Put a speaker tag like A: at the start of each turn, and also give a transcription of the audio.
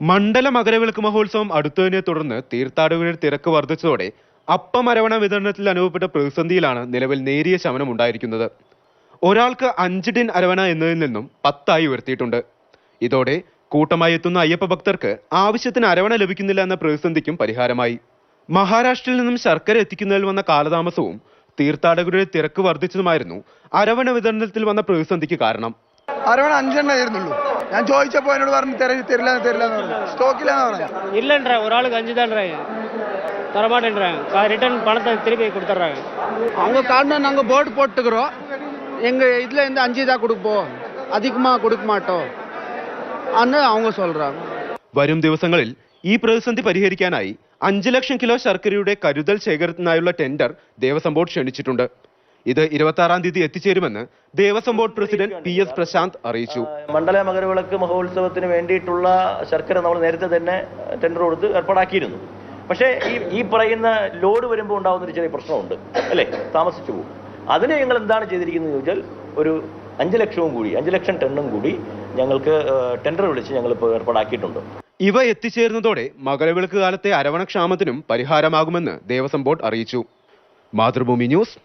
A: മണ്ഡല മകരവിളക്ക് മഹോത്സവം അടുത്തതിനെ തുടർന്ന് തീർത്ഥാടകരുടെ തിരക്ക് വർദ്ധിച്ചതോടെ അപ്പമരവണ വിതരണത്തിൽ അനുഭവപ്പെട്ട പ്രതിസന്ധിയിലാണ് നിലവിൽ നേരിയ ശമനം ഉണ്ടായിരിക്കുന്നത്. ഒരാൾക്ക് അഞ്ച് ടിൻ അരവണ എന്നതിൽ നിന്നും പത്തായി ഉയർത്തിയിട്ടുണ്ട്. ഇതോടെ കൂട്ടമായി എത്തുന്ന അയ്യപ്പ ഭക്തർക്ക് ആവശ്യത്തിന് അരവണ ലഭിക്കുന്നില്ല എന്ന പ്രതിസന്ധിക്കും പരിഹാരമായി. മഹാരാഷ്ട്രയിൽ നിന്നും ശർക്കര എത്തിക്കുന്നതിൽ വന്ന കാലതാമസവും തീർത്ഥാടകരുടെ തിരക്ക് വർദ്ധിച്ചതുമായിരുന്നു അരവണ വിതരണത്തിൽ വന്ന പ്രതിസന്ധിക്ക് കാരണം.
B: അരവണ അഞ്ചെണ്ണ ആയിരുന്നുള്ളൂ. ഞാൻ ചോദിച്ചപ്പോൾ എന്നോട് പറഞ്ഞു തര തരില്ല തരില്ല എന്ന് പറഞ്ഞു സ്റ്റോക്കില്ലാന്ന് പറഞ്ഞു
C: இல்லைன்றாங்க ஒரு ஆளுக்கு அஞ்சு தான்றாங்க தரமாட்டேன்றாங்க ரிட்டர்ன் பணத்தை திருப்பி கொடுத்துட்றாங்க
D: அவங்க காரணம் நாங்கள் போர்டு போட்டுக்கிறோம் எங்கள் இதில் இருந்து அஞ்சு தான் கொடுப்போம் அதிகமாக கொடுக்க மாட்டோம் அன்னு அவங்க சொல்கிறாங்க
A: വരും ദിവസങ്ങളിൽ ഈ പ്രതിസന്ധി പരിഹരിക്കാനായി അഞ്ച് ലക്ഷം കിലോ ശർക്കരയുടെ കരുതൽ ശേഖരത്തിനായുള്ള ടെൻഡർ ദേവസ്വം ബോർഡ് ക്ഷണിച്ചിട്ടുണ്ട് ഇത് ഇരുപത്തി ആറാം തീയതി എത്തിച്ചേരുമെന്ന് Devaswom board president P S Prashanth അറിയിച്ചു.
E: മണ്ഡല മകരവിളക്ക് മഹോത്സവത്തിന് വേണ്ടിയിട്ടുള്ള ശർക്കര നമ്മൾ നേരത്തെ തന്നെ ടെൻഡർ കൊടുത്ത് ഏർപ്പാടാക്കിയിരുന്നു. പക്ഷേ ഈ ഈ പറയുന്ന ലോഡ് വരുമ്പോൾ ഉണ്ടാകുന്ന ഒരു ചെറിയ പ്രശ്നമുണ്ട് അല്ലേ? താമസിച്ചു പോകും. അതിന് ഞങ്ങൾ എന്താണ് ചെയ്തിരിക്കുന്നത് ചോദിച്ചാൽ ഒരു അഞ്ച് ലക്ഷവും കൂടി അഞ്ച് ലക്ഷം ടണ്ണും കൂടി ഞങ്ങൾക്ക് ടെൻഡർ വിളിച്ച് ഞങ്ങൾ ഇപ്പോൾ ഏർപ്പാടാക്കിയിട്ടുണ്ട്.
A: ഇവ എത്തിച്ചേരുന്നതോടെ മകരവിളക്ക് കാലത്തെ അരവണക്ഷാമത്തിനും പരിഹാരമാകുമെന്ന് ദേവസ്വം ബോർഡ് അറിയിച്ചു. മാതൃഭൂമി ന്യൂസ്